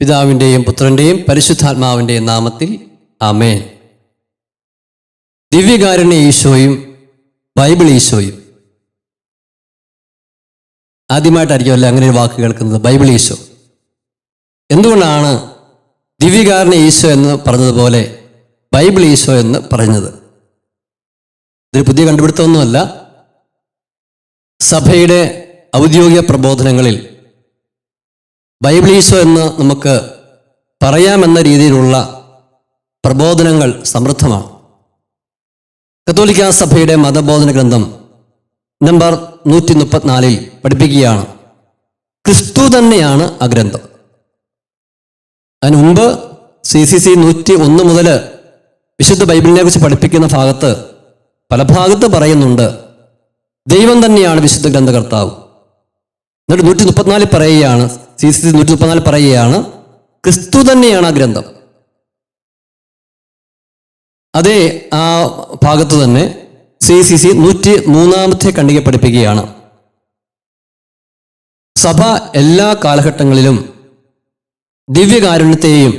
പിതാവിന്റെയും പുത്രന്റെയും പരിശുദ്ധാത്മാവിന്റെയും നാമത്തിൽ ആമേൻ. ദിവ്യകാരുണ്യ ഈശോയും ബൈബിൾ ഈശോയും. ആദ്യമായിട്ടായിരിക്കുമല്ലോ അങ്ങനെ ഒരു വാക്ക് കേൾക്കുന്നത്? ബൈബിൾ ഈശോ. എന്തുകൊണ്ടാണ് ദിവ്യകാരുണ്യ ഈശോ എന്ന് പറഞ്ഞതുപോലെ ബൈബിൾ ഈശോ എന്ന് പറഞ്ഞത്? ഇതൊരു പുതിയ കണ്ടുപിടുത്തമൊന്നുമല്ല. സഭയുടെ ഔദ്യോഗിക പ്രബോധനങ്ങളിൽ ഈശോ എന്ന് നമുക്ക് പറയാമെന്ന രീതിയിലുള്ള പ്രബോധനങ്ങൾ സമൃദ്ധമാണ്. കത്തോലിക്ക സഭയുടെ മതബോധന ഗ്രന്ഥം നമ്പർ നൂറ്റി മുപ്പത്തിനാലിൽ പഠിപ്പിക്കുകയാണ്. ക്രിസ്തു തന്നെയാണ് ആ ഗ്രന്ഥം. അതിനുമുമ്പ് സി സി സി നൂറ്റി ഒന്ന് മുതൽ വിശുദ്ധ ബൈബിളിനെ കുറിച്ച് പഠിപ്പിക്കുന്ന ഭാഗത്ത് പല ഭാഗത്ത് പറയുന്നുണ്ട് ദൈവം തന്നെയാണ് വിശുദ്ധ ഗ്രന്ഥകർത്താവ്. എന്നിട്ട് നൂറ്റി മുപ്പത്തിനാലിൽ പറയുകയാണ് സി സി നൂറ്റി മുപ്പത്തിനാല് പറയുകയാണ് ക്രിസ്തു തന്നെയാണ് ആ ഗ്രന്ഥം. അതേ ആ ഭാഗത്ത് തന്നെ സി സി സി നൂറ്റി മൂന്നാമത്തെ ഖണ്ഡിക പഠിപ്പിക്കുകയാണ്. സഭ എല്ലാ കാലഘട്ടങ്ങളിലും ദിവ്യകാരുണ്യത്തെയും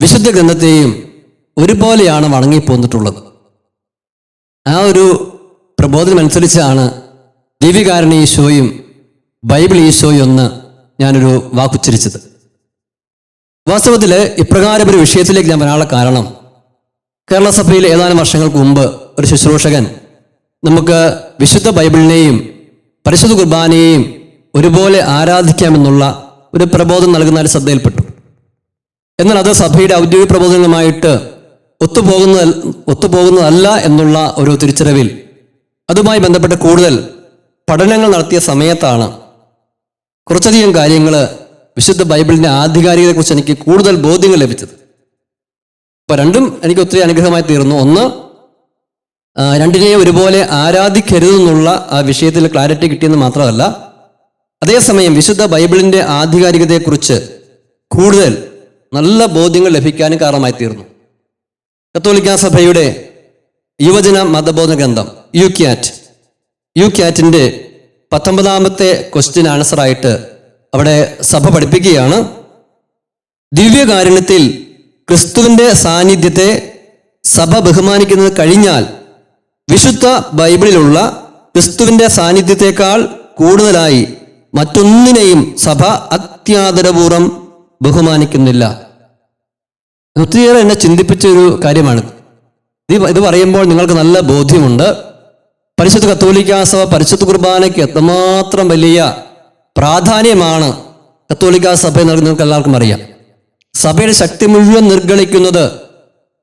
വിശുദ്ധ ഗ്രന്ഥത്തെയും ഒരുപോലെയാണ് വണങ്ങിപ്പോന്നിട്ടുള്ളത്. ആ ഒരു പ്രബോധനമനുസരിച്ചാണ് ദിവ്യകാരുണ്യ ഈശോയും ബൈബിൾ ഈശോയും എന്ന് ഞാനൊരു വാക്കുച്ചരിച്ചത് വാസ്തവത്തിൽ ഇപ്രകാരം ഒരു വിഷയത്തിലേക്ക് ഞാൻ വരാനുള്ള കാരണം കേരള സഭയിൽ ഏതാനും വർഷങ്ങൾക്ക് മുമ്പ് ഒരു ശുശ്രൂഷകൻ നമുക്ക് വിശുദ്ധ ബൈബിളിനെയും പരിശുദ്ധ കുർബാനയെയും ഒരുപോലെ ആരാധിക്കാമെന്നുള്ള ഒരു പ്രബോധം നൽകുന്ന ഒരു ശ്രദ്ധയിൽപ്പെട്ടു. എന്നാൽ അത് സഭയുടെ ഔദ്യോഗിക പ്രബോധനമായിട്ട് ഒത്തുപോകുന്ന ഒത്തുപോകുന്നതല്ല എന്നുള്ള ഒരു തിരിച്ചറിവിൽ അതുമായി ബന്ധപ്പെട്ട് കൂടുതൽ പഠനങ്ങൾ നടത്തിയ സമയത്താണ് കുറച്ചധികം കാര്യങ്ങൾ വിശുദ്ധ ബൈബിളിന്റെ ആധികാരികതയെക്കുറിച്ച് എനിക്ക് കൂടുതൽ ബോധ്യങ്ങൾ ലഭിച്ചത്. അപ്പൊ രണ്ടും എനിക്ക് ഒത്തിരി അനുഗ്രഹമായി തീർന്നു. ഒന്ന് രണ്ടിനെയും ഒരുപോലെ ആരാധിക്കരുതെന്നുള്ള ആ വിഷയത്തിൽ ക്ലാരിറ്റി കിട്ടിയെന്ന് മാത്രമല്ല അതേസമയം വിശുദ്ധ ബൈബിളിന്റെ ആധികാരികതയെക്കുറിച്ച് കൂടുതൽ നല്ല ബോധ്യങ്ങൾ ലഭിക്കാനും കാരണമായി തീർന്നു. കത്തോലിക്ക സഭയുടെ യുവജന മതബോധന ഗ്രന്ഥം യു ക്യാറ്റ് യു ക്യാറ്റിന്റെ പത്തൊമ്പതാമത്തെ ക്വസ്റ്റ്യൻ ആൻസറായിട്ട് അവിടെ സഭ പഠിപ്പിക്കുകയാണ്. ദിവ്യകാരുണ്യത്തിൽ ക്രിസ്തുവിന്റെ സാന്നിധ്യത്തെ സഭ ബഹുമാനിക്കുന്നത് കഴിഞ്ഞാൽ വിശുദ്ധ ബൈബിളിലുള്ള ക്രിസ്തുവിന്റെ സാന്നിധ്യത്തെക്കാൾ കൂടുതലായി മറ്റൊന്നിനെയും സഭ അത്യാദരപൂർവം ബഹുമാനിക്കുന്നില്ല. ഒത്തിരിയേറെ എന്നെ ചിന്തിപ്പിച്ച ഒരു കാര്യമാണ് ഇത് പറയുമ്പോൾ നിങ്ങൾക്ക് നല്ല ബോധ്യമുണ്ട്. പരിശുദ്ധ കത്തോലിക്ക സഭ പരിശുദ്ധ കുർബാനയ്ക്ക് എത്രമാത്രം വലിയ പ്രാധാന്യമാണ് കത്തോലിക്ക സഭ നിങ്ങൾക്ക് എല്ലാവർക്കും അറിയാം. സഭയുടെ ശക്തി മുഴുവൻ നിർഗണിക്കുന്നത്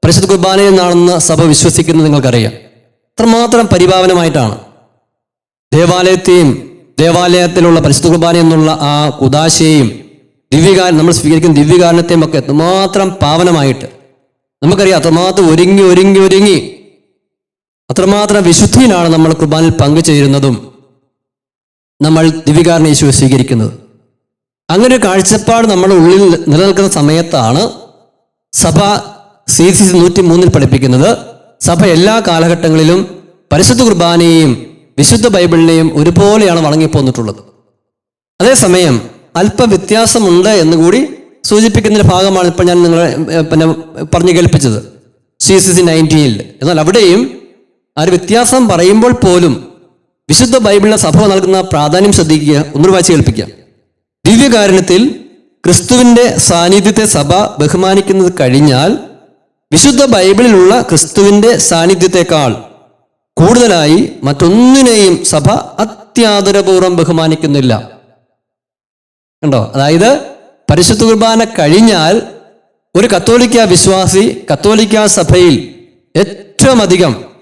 പരിശുദ്ധ കുർബാനയിൽ നിന്നാണെന്ന് സഭ വിശ്വസിക്കുന്നത് നിങ്ങൾക്കറിയാം. അത്രമാത്രം പരിപാവനമായിട്ടാണ് ദേവാലയത്തെയും ദേവാലയത്തിലുള്ള പരിശുദ്ധ കുർബാന എന്നുള്ള ആ കുദാശയെയും ദിവ്യകാര നമ്മൾ സ്വീകരിക്കുന്ന ദിവ്യകാരണത്തെയും ഒക്കെ എത്രമാത്രം പാവനമായിട്ട്. നമുക്കറിയാം അത്രമാത്രം ഒരുങ്ങി ഒരുങ്ങി ഒരുങ്ങി അത്രമാത്രം വിശുദ്ധിയിലാണ് നമ്മൾ കുർബാനയിൽ പങ്കുചേരുന്നതും നമ്മൾ ദിവികാരണ യേശുവെ സ്വീകരിക്കുന്നത്. അങ്ങനെ ഒരു കാഴ്ചപ്പാട് നമ്മുടെ ഉള്ളിൽ നിലനിൽക്കുന്ന സമയത്താണ് സഭ സി സി നൂറ്റി മൂന്നിൽ പഠിപ്പിക്കുന്നത്. സഭ എല്ലാ കാലഘട്ടങ്ങളിലും പരിശുദ്ധ കുർബാനയെയും വിശുദ്ധ ബൈബിളിനെയും ഒരുപോലെയാണ് വണങ്ങിപ്പോന്നിട്ടുള്ളത്. അതേസമയം അല്പ വ്യത്യാസമുണ്ട് എന്ന് കൂടി സൂചിപ്പിക്കുന്നതിന്റെ ഭാഗമാണ് ഇപ്പോൾ ഞാൻ നിങ്ങളെ പിന്നെ പറഞ്ഞു കേൾപ്പിച്ചത്. സി സി സി നയന്റീനിൽ. എന്നാൽ അവിടെയും ആ ഒരു വ്യത്യാസം പറയുമ്പോൾ പോലും വിശുദ്ധ ബൈബിളിന് സഭ നൽകുന്ന പ്രാധാന്യം ശ്രദ്ധിക്കുക ഒന്നു വായിച്ച് കേൾപ്പിക്കുക. ദിവ്യകാരണത്തിൽ ക്രിസ്തുവിന്റെ സാന്നിധ്യത്തെ സഭ ബഹുമാനിക്കുന്നത് കഴിഞ്ഞാൽ വിശുദ്ധ ബൈബിളിലുള്ള ക്രിസ്തുവിന്റെ സാന്നിധ്യത്തെക്കാൾ കൂടുതലായി മറ്റൊന്നിനെയും സഭ അത്യാദരപൂർവം ബഹുമാനിക്കുന്നില്ല. കണ്ടോ? അതായത് പരിശുദ്ധ കുർബാന കഴിഞ്ഞാൽ ഒരു കത്തോലിക്ക വിശ്വാസി കത്തോലിക്ക സഭയിൽ ഏറ്റവും അധികം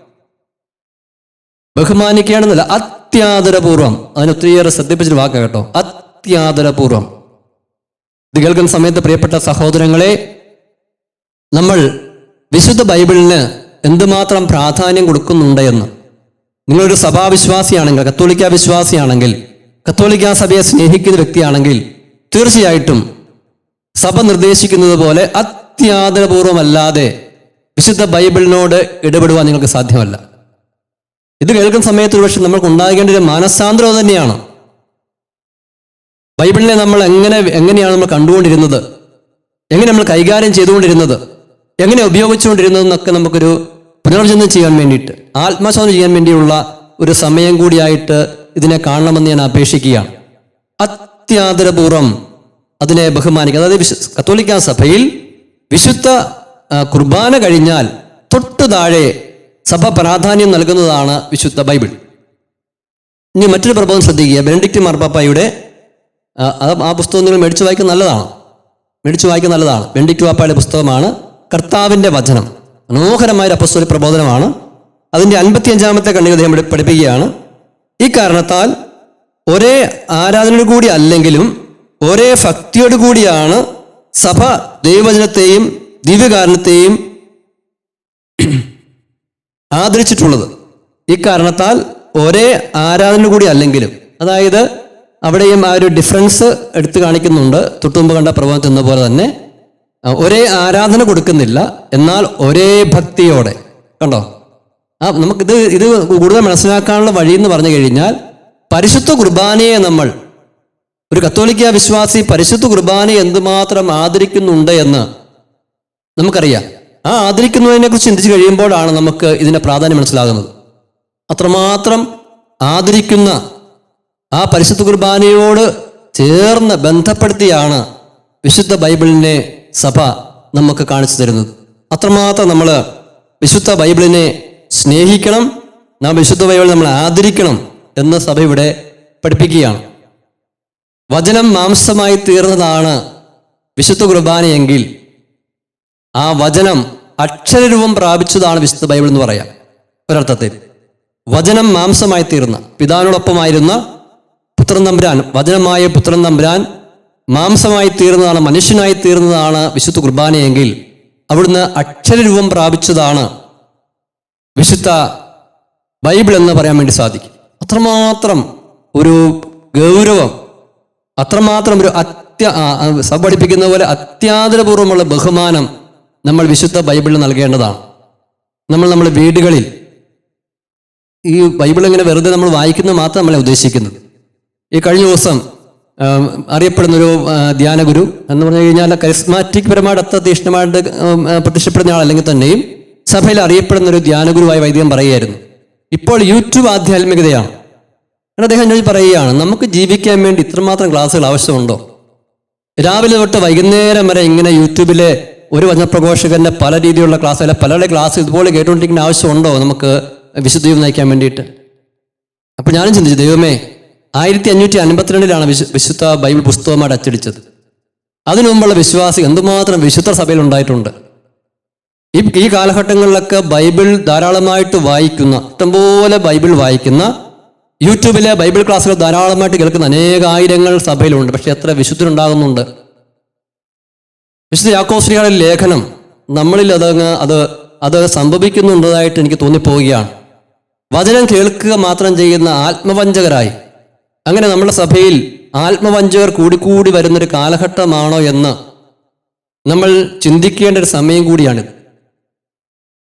ബഹുമാനിക്കുകയാണെന്നല്ല അത്യാദരപൂർവം. അതിന് ഒത്തിരിയേറെ ശ്രദ്ധിപ്പിച്ചൊരു വാക്ക കേട്ടോ. അത്യാദരപൂർവം. ഇത് കേൾക്കുന്ന സമയത്ത് പ്രിയപ്പെട്ട സഹോദരങ്ങളെ നമ്മൾ വിശുദ്ധ ബൈബിളിന് എന്തുമാത്രം പ്രാധാന്യം കൊടുക്കുന്നുണ്ട് എന്ന്. നിങ്ങളൊരു സഭാവിശ്വാസിയാണെങ്കിൽ കത്തോലിക്ക വിശ്വാസിയാണെങ്കിൽ കത്തോലിക്ക സഭയെ സ്നേഹിക്കുന്ന വ്യക്തിയാണെങ്കിൽ തീർച്ചയായിട്ടും സഭ നിർദ്ദേശിക്കുന്നത് പോലെ അത്യാദരപൂർവമല്ലാതെ വിശുദ്ധ ബൈബിളിനോട് ഇടപെടുവാൻ നിങ്ങൾക്ക് സാധ്യമല്ല. ഇത് കേൾക്കുന്ന സമയത്ത് ഒരുപക്ഷെ നമുക്ക് ഉണ്ടാകേണ്ട ഒരു മാനസാന്തരം തന്നെയാണ്. ബൈബിളിനെ നമ്മൾ എങ്ങനെ എങ്ങനെയാണ് നമ്മൾ കണ്ടുകൊണ്ടിരുന്നത്? എങ്ങനെ നമ്മൾ കൈകാര്യം ചെയ്തുകൊണ്ടിരുന്നത്? എങ്ങനെ ഉപയോഗിച്ചുകൊണ്ടിരുന്നത് എന്നൊക്കെ നമുക്കൊരു പുനർജന്മം ചെയ്യാൻ വേണ്ടിയിട്ട് ആത്മശോധന ചെയ്യാൻ വേണ്ടിയുള്ള ഒരു സമയം കൂടിയായിട്ട് ഇതിനെ കാണണമെന്ന് ഞാൻ അപേക്ഷിക്കുകയാണ്. അത്യാദരപൂർവം അതിനെ ബഹുമാനിക്കുക. അതായത് വിശു കത്തോലിക്ക സഭയിൽ വിശുദ്ധ കുർബാന കഴിഞ്ഞാൽ തൊട്ടു താഴെ സഭ പ്രാധാന്യം നൽകുന്നതാണ് വിശുദ്ധ ബൈബിൾ. ഇനി മറ്റൊരു പ്രബോധം ശ്രദ്ധിക്കുക. ബെനഡിക്റ്റ് മാർപ്പാപ്പയുടെ അത് ആ പുസ്തകം നിങ്ങൾ മേടിച്ചു വായിക്കുന്നത് നല്ലതാണ്. മേടിച്ചു വായിക്കുന്നത് നല്ലതാണ്. ബെനഡിക്റ്റ് പാപ്പായുടെ പുസ്തകമാണ് കർത്താവിന്റെ വചനം. മനോഹരമായ ഒരു പ്രബോധനമാണ്. അതിന്റെ അൻപത്തിയഞ്ചാമത്തെ കണ്ണിക അദ്ദേഹം പഠിപ്പിക്കുകയാണ്. ഈ കാരണത്താൽ ഒരേ ആരാധനയോട് കൂടി അല്ലെങ്കിലും ഒരേ ഭക്തിയോട് കൂടിയാണ് സഭ ദൈവവചനത്തെയും ദിവ്യകാരണത്തെയും ആദരിച്ചിട്ടുള്ളത്. ഇക്കാരണത്താൽ കാരണത്താൽ ഒരേ ആരാധന കൂടി അല്ലെങ്കിലും അതായത് അവിടെയും ആ ഒരു ഡിഫറൻസ് എടുത്തു കാണിക്കുന്നുണ്ട്. തൊട്ടുമുമ്പ് കണ്ട പ്രഭാവത്തിൽ എന്ന പോലെ തന്നെ ഒരേ ആരാധന കൊടുക്കുന്നില്ല എന്നാൽ ഒരേ ഭക്തിയോടെ. കണ്ടോ? ആ നമുക്കിത് ഇത് കൂടുതൽ മനസ്സിലാക്കാനുള്ള വഴി എന്ന് പറഞ്ഞു കഴിഞ്ഞാൽ പരിശുദ്ധ കുർബാനയെ നമ്മൾ ഒരു കത്തോലിക്ക വിശ്വാസി പരിശുദ്ധ കുർബാനയെ എന്തുമാത്രം ആദരിക്കുന്നുണ്ട് എന്ന് നമുക്കറിയാം. ആ ആദരിക്കുന്നതിനെ കുറിച്ച് ചിന്തിച്ചു കഴിയുമ്പോഴാണ് നമുക്ക് ഇതിന്റെ പ്രാധാന്യം മനസ്സിലാകുന്നത്. അത്രമാത്രം ആദരിക്കുന്ന ആ പരിശുദ്ധ കുർബാനയോട് ചേർന്ന് ബന്ധപ്പെടുത്തിയാണ് വിശുദ്ധ ബൈബിളിനെ സഭ നമുക്ക് കാണിച്ചു തരുന്നത്. അത്രമാത്രം നമ്മൾ വിശുദ്ധ ബൈബിളിനെ സ്നേഹിക്കണം നാം വിശുദ്ധ ബൈബിൾ നമ്മൾ ആദരിക്കണം എന്ന് സഭ ഇവിടെ പഠിപ്പിക്കുകയാണ്. വചനം മാംസമായി തീർന്നതാണ് വിശുദ്ധ കുർബാനയെങ്കിൽ ആ വചനം അക്ഷരരൂപം പ്രാപിച്ചതാണ് വിശുദ്ധ ബൈബിൾ എന്ന് പറയാം. ഒരർത്ഥത്തിൽ വചനം മാംസമായി തീർന്ന പിതാവിനോടൊപ്പമായിരുന്ന പുത്രൻ തമ്പുരാൻ വചനമായ പുത്രൻ തമ്പുരാൻ മാംസമായി തീർന്നതാണ് മനുഷ്യനായി തീർന്നതാണ് വിശുദ്ധ കുർബാനയെങ്കിൽ അവിടുന്ന് അക്ഷരരൂപം പ്രാപിച്ചതാണ് വിശുദ്ധ ബൈബിൾ എന്ന് പറയാൻ വേണ്ടി സാധിക്കും. അത്രമാത്രം ഒരു ഗൗരവം അത്രമാത്രം ഒരു അത്യ ആ, ആ, സഭ പഠിപ്പിക്കുന്ന പോലെ അത്യാദരപൂർവമുള്ള ബഹുമാനം നമ്മൾ വിശുദ്ധ ബൈബിളിൽ നൽകേണ്ടതാണ്. നമ്മൾ നമ്മുടെ വീടുകളിൽ ഈ ബൈബിൾ ഇങ്ങനെ വെറുതെ നമ്മൾ വായിക്കുന്നത് മാത്രം നമ്മളെ ഉദ്ദേശിക്കുന്നത്. ഈ കഴിഞ്ഞ ദിവസം അറിയപ്പെടുന്നൊരു ധ്യാനഗുരു എന്ന് പറഞ്ഞു കഴിഞ്ഞാൽ കരിസ്മാറ്റിക് പരമായിട്ട് അത്ര തീഷ്ണമായിട്ട് പ്രത്യക്ഷപ്പെടുന്ന ആളല്ലെങ്കിൽ തന്നെയും സഭയിൽ അറിയപ്പെടുന്ന ഒരു ധ്യാനഗുരുവായ വൈദ്യം പറയുകയായിരുന്നു. ഇപ്പോൾ യൂട്യൂബ് ആധ്യാത്മികതയാണ്. അദ്ദേഹം ഞാൻ പറയുകയാണ് നമുക്ക് ജീവിക്കാൻ വേണ്ടി ഇത്രമാത്രം ക്ലാസ്സുകൾ ആവശ്യമുണ്ടോ? രാവിലെ തൊട്ട് വൈകുന്നേരം വരെ ഇങ്ങനെ യൂട്യൂബിലെ ഒരു വചനപ്രഘോഷകന്റെ പല രീതിയിലുള്ള ക്ലാസ് അല്ലെ പലരുടെ ക്ലാസ് ഇതുപോലെ കേട്ടുകൊണ്ടിരിക്കുന്ന ആവശ്യമുണ്ടോ നമുക്ക് വിശുദ്ധീവ് നയിക്കാൻ വേണ്ടിയിട്ട്? അപ്പോൾ ഞാനും ചിന്തിച്ചു ദൈവമേ ആയിരത്തി അഞ്ഞൂറ്റി അൻപത്തിരണ്ടിലാണ് വിശു വിശുദ്ധ ബൈബിൾ പുസ്തകമായിട്ട് അച്ചടിച്ചത്. അതിനു മുമ്പുള്ള വിശ്വാസി എന്തുമാത്രം വിശുദ്ധ സഭയിൽ ഉണ്ടായിട്ടുണ്ട്? ഈ ഈ കാലഘട്ടങ്ങളിലൊക്കെ ബൈബിൾ ധാരാളമായിട്ട് വായിക്കുന്ന ഇഷ്ടംപോലെ ബൈബിൾ വായിക്കുന്ന യൂട്യൂബിലെ ബൈബിൾ ക്ലാസ്സുകൾ ധാരാളമായിട്ട് കേൾക്കുന്ന അനേകായിരങ്ങൾ സഭയിലുണ്ട്. പക്ഷെ എത്ര വിശുദ്ധരുണ്ടാകുന്നുണ്ട്. വിശുദ്ധ യാക്കോസ്ലിയുടെ ലേഖനം നമ്മളിൽ അതങ്ങ് അത് അത് സംഭവിക്കുന്നുണ്ടതായിട്ട് എനിക്ക് തോന്നിപ്പോവുകയാണ്. വചനം കേൾക്കുക മാത്രം ചെയ്യുന്ന ആത്മവഞ്ചകരായി. അങ്ങനെ നമ്മുടെ സഭയിൽ ആത്മവഞ്ചകർ കൂടിക്കൂടി വരുന്നൊരു കാലഘട്ടമാണോ എന്ന് നമ്മൾ ചിന്തിക്കേണ്ട ഒരു സമയം കൂടിയാണിത്.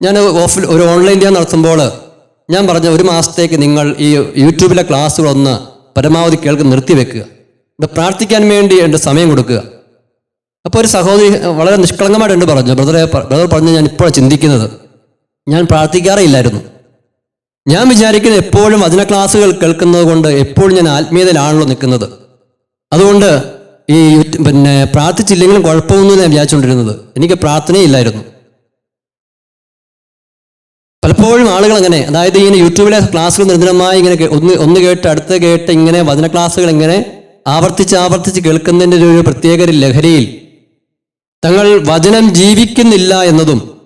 ഞാൻ ഓഫ് ഒരു ഓൺലൈൻ ധ്യാനം നടത്തുമ്പോൾ ഞാൻ പറഞ്ഞ ഒരു മാസത്തേക്ക് നിങ്ങൾ ഈ യൂട്യൂബിലെ ക്ലാസ്സുകളൊന്ന് പരമാവധി കേൾക്ക് നിർത്തിവെക്കുക. പ്രാർത്ഥിക്കാൻ വേണ്ടി എന്റെ സമയം കൊടുക്കുക. അപ്പോൾ ഒരു സഹോദരി വളരെ നിഷ്കളങ്കമായിട്ട് പറഞ്ഞു. ബ്രദറെ ബ്രദർ പറഞ്ഞു ഞാൻ ഇപ്പോഴാണ് ചിന്തിക്കുന്നത്. ഞാൻ പ്രാർത്ഥിക്കാറേയില്ലായിരുന്നു. ഞാൻ വിചാരിക്കുന്നത് എപ്പോഴും വചന ക്ലാസ്സുകൾ കേൾക്കുന്നത് കൊണ്ട് എപ്പോഴും ഞാൻ ആത്മീയതയിലാണല്ലോ നിൽക്കുന്നത്. അതുകൊണ്ട് ഈ പിന്നെ പ്രാർത്ഥിച്ചില്ലെങ്കിലും കുഴപ്പമൊന്നും ഞാൻ വിചാരിച്ചുകൊണ്ടിരുന്നത്. എനിക്ക് പ്രാർത്ഥനയില്ലായിരുന്നു. പലപ്പോഴും ആളുകൾ അങ്ങനെ അതായത് ഇങ്ങനെ യൂട്യൂബിലെ ക്ലാസ്സുകൾ നിരന്തരമായി ഇങ്ങനെ ഒന്ന് ഒന്ന് കേട്ട് അടുത്ത് കേട്ട് ഇങ്ങനെ വചന ക്ലാസ്സുകൾ ഇങ്ങനെ ആവർത്തിച്ച് ആവർത്തിച്ച് കേൾക്കുന്നതിന്റെ ഒരു പ്രത്യേക ഒരു ലഹരിയിൽ തങ്ങൾ വചനം ജീവിക്കുന്നില്ല എന്നതും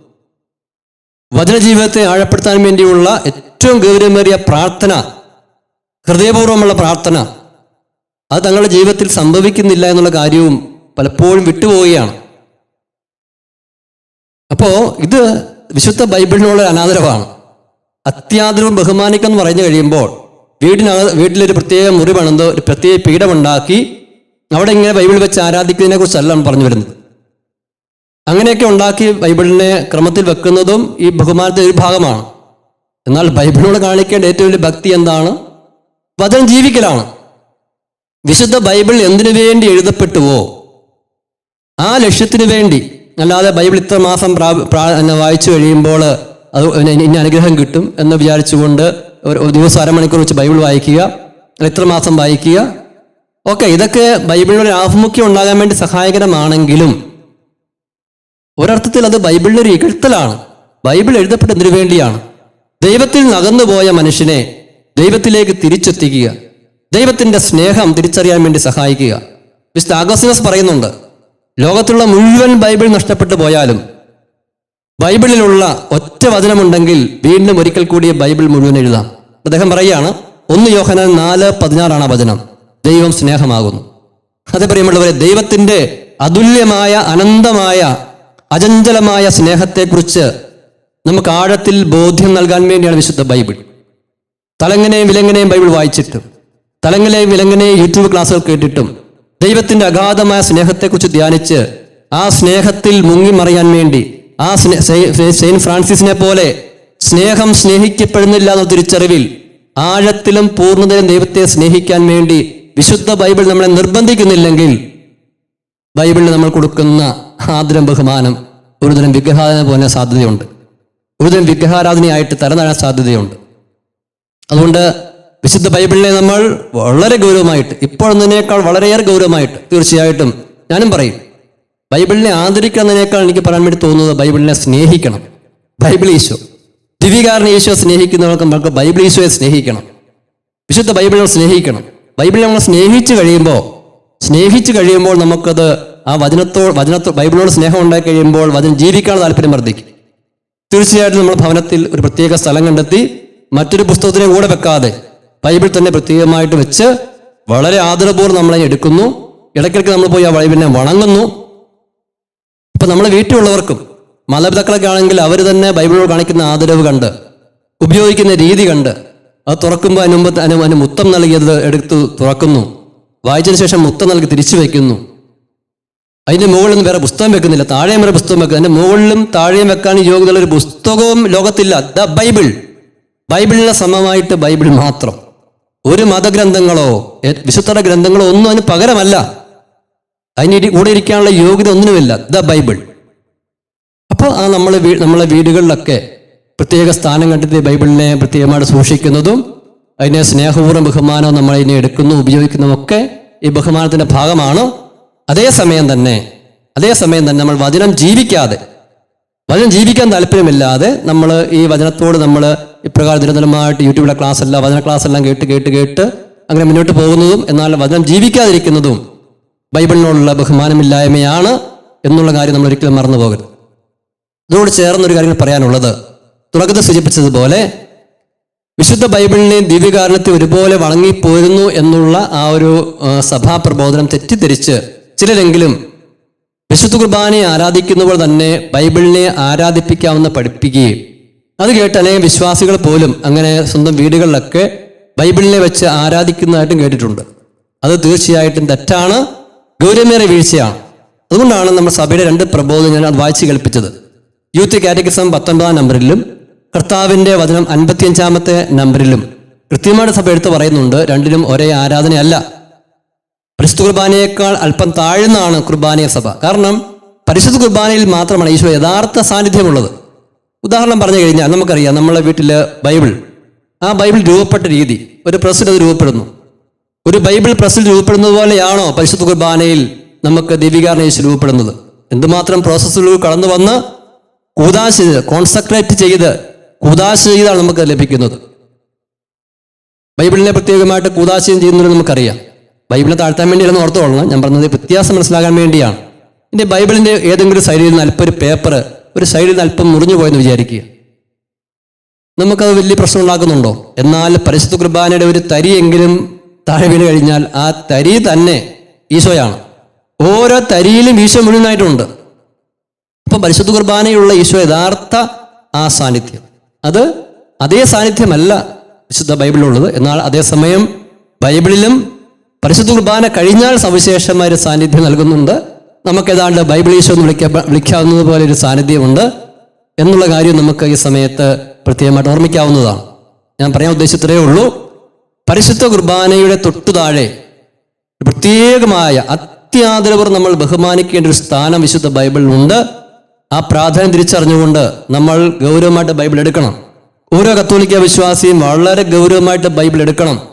വചന ജീവിതത്തെ ആഴപ്പെടുത്താൻ വേണ്ടിയുള്ള ഏറ്റവും ഗൗരവമേറിയ പ്രാർത്ഥന ഹൃദയപൂർവമുള്ള പ്രാർത്ഥന അത് തങ്ങളുടെ ജീവിതത്തിൽ സംഭവിക്കുന്നില്ല എന്നുള്ള കാര്യവും പലപ്പോഴും വിട്ടുപോവുകയാണ്. അപ്പോൾ ഇത് വിശുദ്ധ ബൈബിളിനുള്ള അനാദരവാണ്. അത്യാദരവും ബഹുമാനിക്കെന്ന് പറഞ്ഞു കഴിയുമ്പോൾ വീടിനകത്ത് വീട്ടിലൊരു പ്രത്യേക മുറി പണിത് ഒരു പ്രത്യേക പീഠമുണ്ടാക്കി അവിടെ ഇങ്ങനെ ബൈബിൾ വെച്ച് ആരാധിക്കുന്നതിനെ കുറിച്ചല്ല പറഞ്ഞു വരുന്നത്. അങ്ങനെയൊക്കെ ഉണ്ടാക്കി ബൈബിളിനെ ക്രമത്തിൽ വെക്കുന്നതും ഈ ബഹുമാനത്തിന്റെ ഒരു ഭാഗമാണ്. എന്നാൽ ബൈബിളിനോട് കാണിക്കേണ്ട ഏറ്റവും വലിയ ഭക്തി എന്താണ്? വചനം ജീവിക്കലാണ്. വിശുദ്ധ ബൈബിൾ എന്തിനു വേണ്ടി എഴുതപ്പെട്ടുവോ? ആ ലക്ഷ്യത്തിന് വേണ്ടി. അല്ലാതെ ബൈബിൾ ഇത്ര മാസം വായിച്ചു കഴിയുമ്പോൾ അത് ഇനി അനുഗ്രഹം കിട്ടും എന്ന് വിചാരിച്ചുകൊണ്ട് ഒരു ദിവസം അരമണിക്കൂർ വെച്ച് ബൈബിൾ വായിക്കുക ഇത്ര മാസം വായിക്കുക. ഓക്കെ ഇതൊക്കെ ബൈബിളിനൊരു ആഭിമുഖ്യം ഉണ്ടാകാൻ വേണ്ടി സഹായകരമാണെങ്കിലും ഒരർത്ഥത്തിൽ അത് ബൈബിളിന്റെ ഒരു ഇകഴ്ത്തലാണ് ബൈബിൾ എഴുതപ്പെട്ടതിനു വേണ്ടിയാണ്. ദൈവത്തിൽ നകന്നുപോയ മനുഷ്യനെ ദൈവത്തിലേക്ക് തിരിച്ചെത്തിക്കുക. ദൈവത്തിന്റെ സ്നേഹം തിരിച്ചറിയാൻ വേണ്ടി സഹായിക്കുക. മിസ്റ്റർ ആഗോസിനസ് പറയുന്നുണ്ട് ലോകത്തുള്ള മുഴുവൻ ബൈബിൾ നഷ്ടപ്പെട്ടു പോയാലും ബൈബിളിലുള്ള ഒറ്റ വചനമുണ്ടെങ്കിൽ വീണ്ടും ഒരിക്കൽ കൂടി ബൈബിൾ മുഴുവൻ എഴുതാം. അദ്ദേഹം പറയുകയാണ് ഒന്ന് യോഹനാൻ നാല് പതിനാറാണ് വചനം. ദൈവം സ്നേഹമാകുന്നു. അതേ പ്രിയമുള്ളവരെ ദൈവത്തിന്റെ അതുല്യമായ അനന്തമായ അചഞ്ചലമായ സ്നേഹത്തെക്കുറിച്ച് നമുക്ക് ആഴത്തിൽ ബോധ്യം നൽകാൻ വേണ്ടിയാണ് വിശുദ്ധ ബൈബിൾ. തലങ്ങനെയും വിലങ്ങനെയും ബൈബിൾ വായിച്ചിട്ട് തലങ്ങനെയും വിലങ്ങനെയും യൂട്യൂബ് ക്ലാസ്സുകൾ കേട്ടിട്ടും ദൈവത്തിന്റെ അഗാധമായ സ്നേഹത്തെക്കുറിച്ച് ധ്യാനിച്ച് ആ സ്നേഹത്തിൽ മുങ്ങിമറിയാൻ വേണ്ടി ആ സ്നേ- സെ- സെ- ഫ്രാൻസിസിനെ പോലെ സ്നേഹം സ്നേഹിക്കപ്പെടുന്നില്ല എന്ന തിരിച്ചറിവിൽ ആഴത്തിലും പൂർണതയിലും ദൈവത്തെ സ്നേഹിക്കാൻ വേണ്ടി വിശുദ്ധ ബൈബിൾ നമ്മളെ നിർബന്ധിക്കുന്നില്ലെങ്കിൽ ബൈബിളിന് നമ്മൾ കൊടുക്കുന്ന ആദരം ബഹുമാനം ഒരുതരം വിഗ്രഹാരാധന പോലെ സാധ്യതയുണ്ട്. ഒരുതരം വിഗ്രഹാരാധനയായിട്ട് തലനാഴാൻ സാധ്യതയുണ്ട്. അതുകൊണ്ട് വിശുദ്ധ ബൈബിളിനെ നമ്മൾ വളരെ ഗൗരവമായിട്ട് ഇപ്പോഴെന്നതിനേക്കാൾ വളരെയേറെ ഗൗരവമായിട്ട് തീർച്ചയായിട്ടും ഞാനും പറയും ബൈബിളിനെ ആദരിക്കുന്നതിനേക്കാൾ എനിക്ക് പറയാൻ വേണ്ടി തോന്നുന്നത് ബൈബിളിനെ സ്നേഹിക്കണം. ബൈബിൾ ഈശോ. ദിവികാരനെ ഈശോ സ്നേഹിക്കുന്നവർക്ക് നമുക്ക് ബൈബിൾ ഈശോയെ സ്നേഹിക്കണം. വിശുദ്ധ ബൈബിളിനെ സ്നേഹിക്കണം. ബൈബിളിനെ നമ്മൾ സ്നേഹിച്ചു കഴിയുമ്പോൾ സ്നേഹിച്ചു കഴിയുമ്പോൾ നമുക്കത് ആ വചനത്തോ വചനത്തോ ബൈബിളോട് സ്നേഹം ഉണ്ടായി കഴിയുമ്പോൾ വചനം ജീവിക്കാനുള്ള താല്പര്യം വർദ്ധിക്കും. തീർച്ചയായിട്ടും നമ്മൾ ഭവനത്തിൽ ഒരു പ്രത്യേക സ്ഥലം കണ്ടെത്തി മറ്റൊരു പുസ്തകത്തിനെ കൂടെ വെക്കാതെ ബൈബിൾ തന്നെ പ്രത്യേകമായിട്ട് വെച്ച് വളരെ ആദരപൂർവം നമ്മളെ എടുക്കുന്നു. ഇടയ്ക്കിടയ്ക്ക് നമ്മൾ പോയി ആ ബൈബിളിനെ വണങ്ങുന്നു. ഇപ്പൊ നമ്മളെ വീട്ടിലുള്ളവർക്കും മാതാപിതാക്കളൊക്കെ ആണെങ്കിൽ അവർ തന്നെ ബൈബിളിനോട് കാണിക്കുന്ന ആദരവ് കണ്ട് ഉപയോഗിക്കുന്ന രീതി കണ്ട് അത് തുറക്കുമ്പോൾ അതിന് അനു അനു മുത്തം നൽകിയത് എടുത്ത് തുറക്കുന്നു. വായിച്ചതിന് ശേഷം മുത്തം നൽകി തിരിച്ചു വയ്ക്കുന്നു. അതിന്റെ മുകളിൽ നിന്ന് വേറെ പുസ്തകം വെക്കുന്നില്ല. താഴെ വരെ പുസ്തകം വെക്കുക. അതിന്റെ മുകളിലും താഴെയും വെക്കാൻ യോഗ്യതയുള്ള ഒരു പുസ്തകവും ലോകത്തില്ല. The Bible. ബൈബിളിന് സമമായിട്ട് ബൈബിൾ മാത്രം. ഒരു മതഗ്രന്ഥങ്ങളോ വിശുദ്ധ ഗ്രന്ഥങ്ങളോ ഒന്നും അതിന് പകരമല്ല. അതിന് കൂടെ ഇരിക്കാനുള്ള യോഗ്യത ഒന്നിനുമില്ല. The Bible. അപ്പോൾ ആ നമ്മൾ നമ്മളെ വീടുകളിലൊക്കെ പ്രത്യേക സ്ഥാനം കണ്ടെത്തി ബൈബിളിനെ പ്രത്യേകമായിട്ട് സൂക്ഷിക്കുന്നതും അതിനെ സ്നേഹപൂർവം ബഹുമാനവും നമ്മൾ അതിനെ എടുക്കുന്നു ഉപയോഗിക്കുന്നതും ഒക്കെ ഈ ബഹുമാനത്തിന്റെ ഭാഗമാണ്. അതേസമയം തന്നെ അതേസമയം തന്നെ നമ്മൾ വചനം ജീവിക്കാതെ വചനം ജീവിക്കാൻ താല്പര്യമില്ലാതെ നമ്മൾ ഈ വചനത്തോട് നമ്മൾ ഇപ്രകാരം നിരന്തരമായിട്ട് യൂട്യൂബിലെ ക്ലാസ് അല്ല വചന ക്ലാസ് എല്ലാം കേട്ട് കേട്ട് കേട്ട് അങ്ങനെ മുന്നോട്ട് പോകുന്നതും എന്നാൽ വചനം ജീവിക്കാതിരിക്കുന്നതും ബൈബിളിനോടുള്ള ബഹുമാനമില്ലായ്മയാണ് എന്നുള്ള കാര്യം നമ്മൾ ഒരിക്കലും മറന്നു പോകരുത്. ഇതിനോട് ചേർന്നൊരു കാര്യം പറയാനുള്ളത്. തുടക്കത്തിൽ സൂചിപ്പിച്ചതുപോലെ വിശുദ്ധ ബൈബിളിനെയും ദിവ്യകാരണത്തെ ഒരുപോലെ വണങ്ങിപ്പോരുന്നു എന്നുള്ള ആ ഒരു സഭാപ്രബോധനം തെറ്റിദ്ധരിച്ച് ചിലരെങ്കിലും വിശുദ്ധ കുർബാനയെ ആരാധിക്കുന്നവർ തന്നെ ബൈബിളിനെ ആരാധിപ്പിക്കാവുന്ന പഠിപ്പിക്കുകയും അത് കേട്ട് അനേകം വിശ്വാസികൾ പോലും അങ്ങനെ സ്വന്തം വീടുകളിലൊക്കെ ബൈബിളിനെ വെച്ച് ആരാധിക്കുന്നതായിട്ടും കേട്ടിട്ടുണ്ട്. അത് തീർച്ചയായിട്ടും തെറ്റാണ് ഗൗരവമേറിയ വീഴ്ചയാണ്. അതുകൊണ്ടാണ് നമ്മൾ സഭയുടെ രണ്ട് പ്രബോധം ഞാൻ അത് വായിച്ച് കേൾപ്പിച്ചത്. യൂത്ത് കാറ്റഗറിസം പത്തൊൻപതാം നമ്പറിലും കർത്താവിന്റെ വചനം അൻപത്തിയഞ്ചാമത്തെ നമ്പറിലും കൃത്യമായിട്ട് സഭ എടുത്ത് പറയുന്നുണ്ട് രണ്ടിലും ഒരേ ആരാധനയല്ല. പരിശുദ്ധ കുർബാനയേക്കാൾ അല്പം താഴ്ന്നാണ് കുർബാനയ സഭ. കാരണം പരിശുദ്ധ കുർബാനയിൽ മാത്രമാണ് ഈശോ യഥാർത്ഥ സാന്നിധ്യമുള്ളത്. ഉദാഹരണം പറഞ്ഞു കഴിഞ്ഞാൽ നമുക്കറിയാം നമ്മളെ വീട്ടിൽ ബൈബിൾ. ആ ബൈബിൾ രൂപപ്പെട്ട രീതി. ഒരു പ്രസ്സിൽ അത് രൂപപ്പെടുന്നു. ഒരു ബൈബിൾ പ്രസ്സിൽ രൂപപ്പെടുന്നത് പോലെയാണോ പരിശുദ്ധ കുർബാനയിൽ നമുക്ക് ദീപികാരണ യേശു രൂപപ്പെടുന്നത്? എന്തുമാത്രം പ്രോസസ്സിലൂടെ കടന്നു വന്ന് കൂതാശ ചെയ്ത് കോൺസെൻട്രേറ്റ് ചെയ്ത് കൂതാശ ചെയ്താണ് നമുക്ക് ലഭിക്കുന്നത്. ബൈബിളിനെ പ്രത്യേകമായിട്ട് കൂതാശയം ചെയ്യുന്നത് നമുക്കറിയാം. ബൈബിളിനെ താഴ്ത്താൻ വേണ്ടിയാണ് കൊള്ളണം ഞാൻ പറഞ്ഞത് വ്യത്യാസം മനസ്സിലാകാൻ വേണ്ടിയാണ്. ഇനി ബൈബിളിന്റെ ഏതെങ്കിലും സൈഡിൽ നിന്ന് അല്പം ഒരു പേപ്പർ ഒരു സൈഡിൽ നിന്ന് അല്പം മുറിഞ്ഞു പോയെന്ന് വിചാരിക്കുക. നമുക്കത് വലിയ പ്രശ്നം ഉണ്ടാക്കുന്നുണ്ടോ? എന്നാൽ പരിശുദ്ധ കുർബാനയുടെ ഒരു തരിയെങ്കിലും താഴെ വീണ് കഴിഞ്ഞാൽ ആ തരി തന്നെ ഈശോയാണ്. ഓരോ തരിയിലും ഈശോ മുഴുവനായിട്ടുണ്ട്. അപ്പം പരിശുദ്ധ കുർബാനയുള്ള ഈശോ യഥാർത്ഥ ആ സാന്നിധ്യം. അത് അതേ സാന്നിധ്യമല്ല വിശുദ്ധ ബൈബിളിലുള്ളത്. എന്നാൽ അതേസമയം ബൈബിളിലും പരിശുദ്ധ കുർബാന കഴിഞ്ഞാൽ സവിശേഷമായ ഒരു സാന്നിധ്യം നൽകുന്നുണ്ട്. നമുക്ക് ഏതാണ്ട് ബൈബിൾ ഈശോ എന്ന് വിളിക്ക വിളിക്കാവുന്നത് പോലെ ഒരു സാന്നിധ്യമുണ്ട്. എന്നുള്ള കാര്യം നമുക്ക് ഈ സമയത്ത് പ്രത്യേകമായിട്ട് ഓർമ്മിക്കാവുന്നതാണ്. ഞാൻ പറയാൻ ഉദ്ദേശിച്ചത്രേ ഉള്ളൂ. പരിശുദ്ധ കുർബാനയുടെ തൊട്ടു താഴെ പ്രത്യേകമായ അത്യാദരവർ നമ്മൾ ബഹുമാനിക്കേണ്ട ഒരു സ്ഥാനം വിശുദ്ധ ബൈബിളിലുണ്ട്. ആ പ്രാധാന്യം തിരിച്ചറിഞ്ഞുകൊണ്ട് നമ്മൾ ഗൗരവമായിട്ട് ബൈബിൾ എടുക്കണം. ഓരോ കത്തോലിക്ക വിശ്വാസിയും വളരെ ഗൗരവമായിട്ട് ബൈബിൾ എടുക്കണം.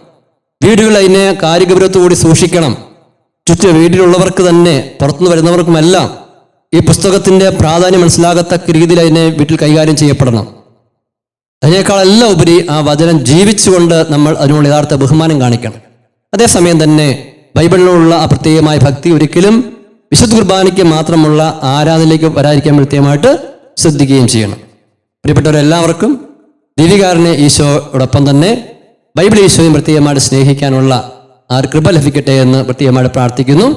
വീടുകൾ അതിനെ കാര്യഗൗരവത്തോടുകൂടി സൂക്ഷിക്കണം. ചുറ്റും വീട്ടിലുള്ളവർക്ക് തന്നെ പുറത്തുനിന്ന് വരുന്നവർക്കുമെല്ലാം ഈ പുസ്തകത്തിന്റെ പ്രാധാന്യം മനസ്സിലാകത്തക്ക രീതിയിൽ അതിനെ വീട്ടിൽ കൈകാര്യം ചെയ്യപ്പെടണം. അതിനേക്കാളെല്ലാം ഉപരി ആ വചനം ജീവിച്ചുകൊണ്ട് നമ്മൾ അതിനുള്ള യഥാർത്ഥ ബഹുമാനം കാണിക്കണം. അതേസമയം തന്നെ ബൈബിളിലുള്ള ആ പ്രത്യേകമായ ഭക്തി ഒരിക്കലും വിശുദ്ധ കുർബാനയ്ക്ക് മാത്രമുള്ള ആരാധനയിലേക്ക് വരാതിരിക്കാൻ പ്രത്യേകമായിട്ട് ശ്രദ്ധിക്കുകയും ചെയ്യണം. പ്രിയപ്പെട്ടവരെല്ലാവർക്കും ദിവികാരനെ ഈശോയോടൊപ്പം തന്നെ ബൈബിൾ ഈശോയും പ്രത്യേകമായിട്ട് സ്നേഹിക്കാനുള്ള ആ കൃപ ലഭിക്കട്ടെ എന്ന് പ്രത്യേകമായിട്ട് പ്രാർത്ഥിക്കുന്നു.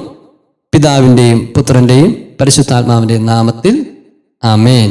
പിതാവിന്റെയും പുത്രന്റെയും പരിശുദ്ധാത്മാവിന്റെയും നാമത്തിൽ ആമേൻ.